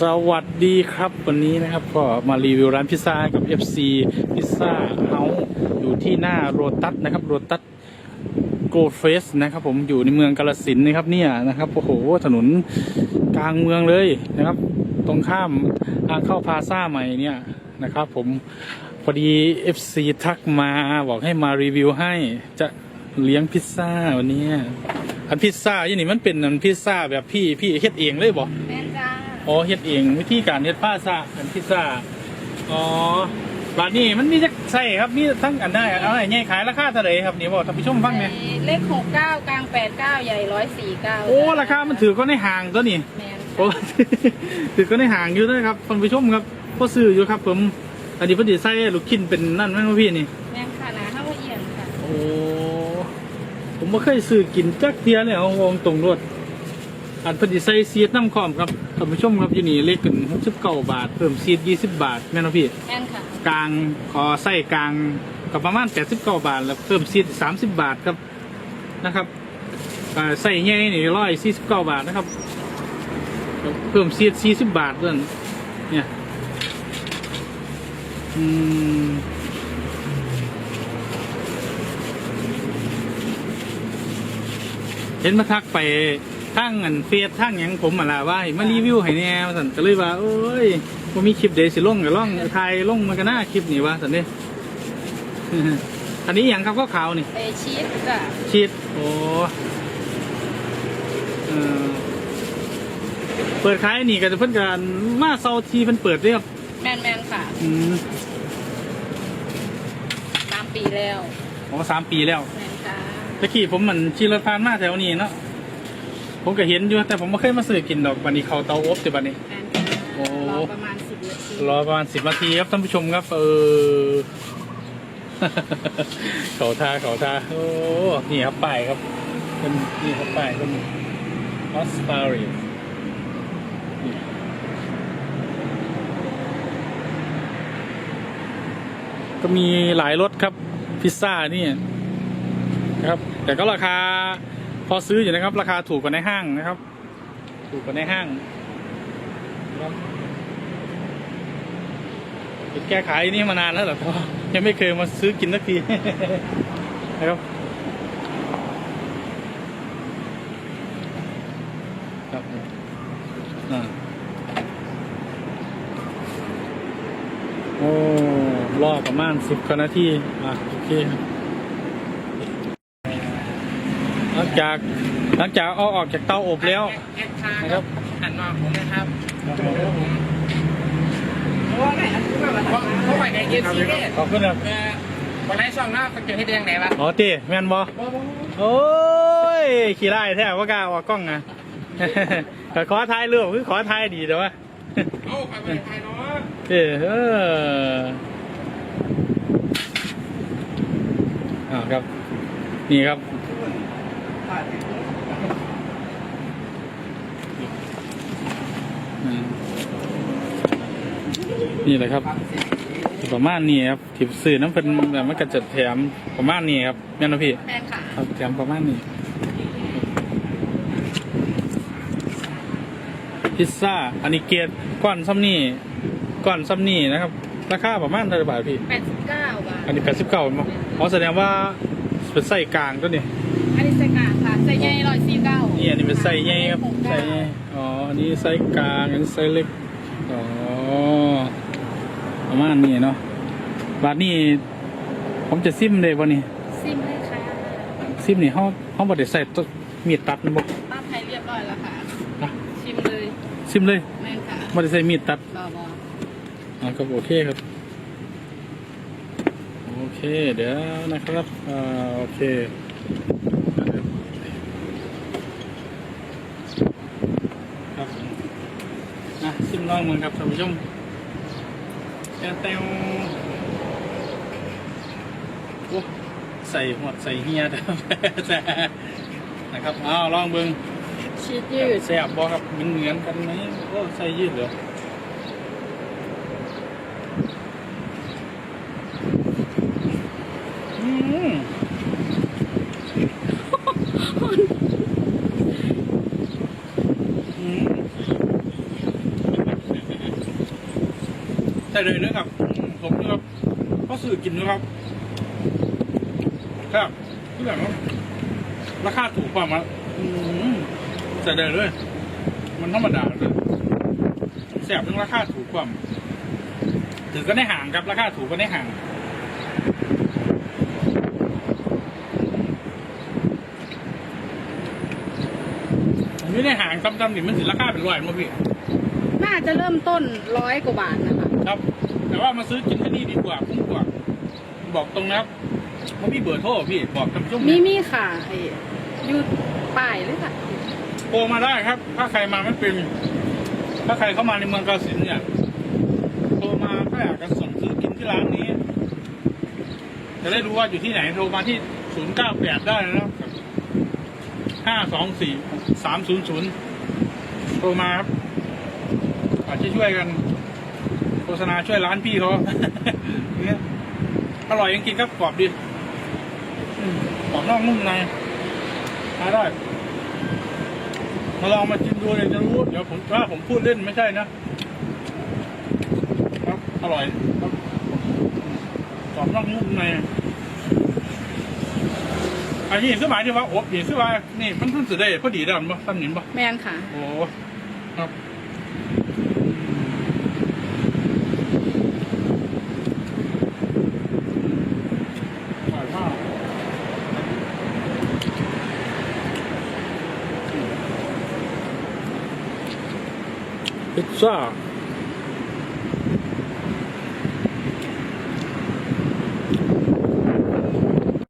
สวัสดีครับวันนี้นะครับ ก็มารีวิวร้านพิซซ่ากับ FC พิซซ่าเฮาอยู่ที่หน้าโรตัสนะครับโรตัสโกลเฟสนะครับ ผมอยู่ในเมืองกาลสินนะครับเนี่ยนะครับโอ้โหถนนกลางเมืองเลยนะครับ ตรงข้ามทางเข้าพาซ่าใหม่เนี่ยนะครับ ผมพอดี FC ทักมาบอกให้มารีวิวให้จะเลี้ยงพิซซ่าวันนี้อันพิซซ่ายี่นี่มันเป็นอันพิซซ่าแบบพี่พี่เฮ็ดเองเลยบอก อ๋อเฮ็ดเองวิธีการเฮ็ดพาซ่าเป็นพิซซ่าอ๋อร้านนี้มันมีจักใส่ครับมีทั้งอันได้เอาไหนง่ายขายราคาเท่าไหร่ครับนี่บอกท่านผู้ชมฟังเนี่ยเลขหกเก้ากลางแปดเก้าใหญ่ร้อยสี่เก้าโอ้ราคามันถือก็ในห่างตัวนี่แม่นโอ้ถือก็ในห่างอยู่ด้วยครับท่านผู้ชมครับพอซื้ออยู่ครับ ผมอันนี้เพอดีใส่ลูกชิ้นเป็นนั่นไหมครับพี่นี่แม่นค่ะนะข้าวเอียนค่ะโอ้ผมไม่เคยซื้อกินจักเทียเลยเอาวงตรงรวด อันเพอดีใส่ซีดน้ำคอมครับท่านผู้ชมครับอยู่นี่เลขขึ้นหกสิบเก้าบาท เพิ่มซีดยี่สิบบาทแม่นบ่พี่ แม่นค่ะ กลางขอไส้กลางกับประมาณ89บาท แล้วเพิ่มซีด30 บาทครับนะครับอ่าไส้ใหญ่นี่ร้อยสี่สิบเก้าบาทนะครับ เพิ่มซีด40 บาทเพื่อนเนี่ยอืมเห็นมาทักไป ทั้งอันเฟซทั้งหยังผมมาละว่ามารีวิวให้แน่ว่าสันก็เลยว่า โอ้ยผมมีคลิปเดสิลงกับล่องไทยลงมันก็น่าคลิปนี่วะสันเด้อันนี้อย่างครับก็ขาวนี่เอชีสจ้ะชีดโอ้เออเปิดขายนี่ก็จะเพิ่นกันมาเซาทีเพิ่นเปิดเรียบแมนแมนค่ะสามปีแล้วอ๋อสามปีแล้วแมนจ้าตะกี้ผมเหมือนขี่รถผ่านมาแถวนี้เนาะ ผมก็เห็นอยู่แต่ผมไม่เคยมาซื้อกินดอกบันนี้เขาเตาอบแต่บันนี้แม่นจ้าโอ้ รอประมาณสิบนาทีรอประมาณสิบนาทีครับท่านผู้ชมครับ เออ เขาทาเขาทาโอ้นี่ครับป้ายครับเป็นนี่ครับป้ายก็มีออสตารีก็มีหลายรสครับพิซซ่านี่นะครับ แต่ก็ราคา พอซื้ออยู่นะครับ ราคาถูกกว่าในห้างนะครับ ถูกกว่าในห้างครับแก้ขายนี่มานานแล้วเหรอพ่อยังไม่เคยมาซื้อกินสักทีนะครับครับอ่าโอ้รอประมาณสิบกว่านาทีอะโอเคครับ หลังจากหลังจากเอาออกจากเตาอบแล้ว แอคทางนะคครัรับบหันมาผมนะครับเพราะว่าไหนเพราะเพราะว่าไงเอฟซีเนี่ยขอบคุณครับเออวันไหนช่องหน้าเขาจะให้แดงไหนวะอ๋อเต้แม่นบอโอ้ยขี่ไล่แท้ว่ากล้าออกกล้องนะแต่ขอทายเรื่องคือขอทายดีแต่ว่าเอ้าไปไปไทยเนาะเออเอออ้าวครับ นี่ครับอืม นี่แหละครับ ประมาณนี้ครับถิบสื่อน้ำเป็นแบบมันก็จะแถมประมาณนี้ครับแม่นบ่พี่แม่นค่ะครับแถมประมาณนี้ พิซซ่าอันนี้เกียรก้อนซ้ำนี่ก้อนซ้ำนี่นะครับ ราคาประมาณเท่าไหร่บาทพี่แปดสิบเก้าบาทอันนี้แปดสิบเก้ามั้งอ๋อแสดงว่าเป็นไส้กลางก็นี่อันนี้ใส่กลางค่ะใส่ใหญ่ร้อยสี่เก้านี่อันนี้เป็นไส้ใหญ่ครับหกไส้เก้าใหญ่อ๋ออั นนี้ไส้กลางอันนี้ไส้เล็ก อ๋อ ประมาณนี้เนาะ บาทนี้ผมจะซิมเลยวันนี้ ซิมเลยค่ะซิมนี่ห้องห้องบไดใส่ตัวมีดตัดนะบอกป้าไทยเรียบร้อยแล้วค่ะอะ ชิมเลย ซิมเลยแม่นค่ะบไดใส่มีดตัดรอบออ่าครับโอเคครับ โอเค เดี๋ยวนะครับ อ่า โอเคครับ อะซิมลองมึงครับท่านผู้ชมแต้วแต้วโอ้ใส่หมดใส่เฮียแต่แต่นะครับอ้าวลองเบิ้งชีสยืดแซ่บบ่ครับเหมือนเหมือนกันไหมโอ้ใส่ยืดเหรออืมอืม แต่เลยนะครับผมนะครับก็สื่อกินนะครับ ครับที่แบบว่าราคาถูกกว่ามาอืมแต่เลยเลย มันธรรมดาเลยแสบเรื่องราคาถูกกว่าถือก็ได้ห่างครับราคาถูกก็ได้ห่างผมไม่ได้ห่างซ้ำๆนี่มันสิราคาเป็นร้อยมั้งพี่น่าจะเริ่มต้นร้อยกว่าบาทนะ คะครับ แต่ว่ามาซื้อกินที่นี่ดีกว่าคุ้มกว่า บอกตรงนะครับว่าพี่เบอร์โทรพี่บอกท่านผู้ชมมีเนี่ยมีค่ะไอ้อยูป้ายเลยค่ะโทรมาได้ครับ ถ้าใครมาไม่เป็น ถ้าใครเข้ามาในเมืองกาฬสินธุ์เนี่ยโทรมาถ้าอยากจะสั่งซื้อกินที่ร้านนี้ จะได้รู้ว่าอยู่ที่ไหนโทรมาที่ศูนย์เก้าแปดได้นะครับห้าสองสี่สามศูนย์ศูนย์โทรมาครับอาจจะช่วยกันโฆ ษณาช่วยร้านพี่เขาเนี่ยอร่อยจริงๆครับกรอบดีอืมกรอบนอกนุ่มในทานได้มาลองมาชิมดูเลยจะรู้เดี๋ยวผมว่าผมพูดเล่นไม่ใช่นะครับอร่อยครับกรอบนอกนุ่มในอันนี้คือหมายที่ว่าอบนี่คือว่านี่มันเพิ่งสุดได้พอดีแล้วมั้งตั้งหนินปะแมนค่ะ โอ้ครับ อร่อยมาก พิซซ่า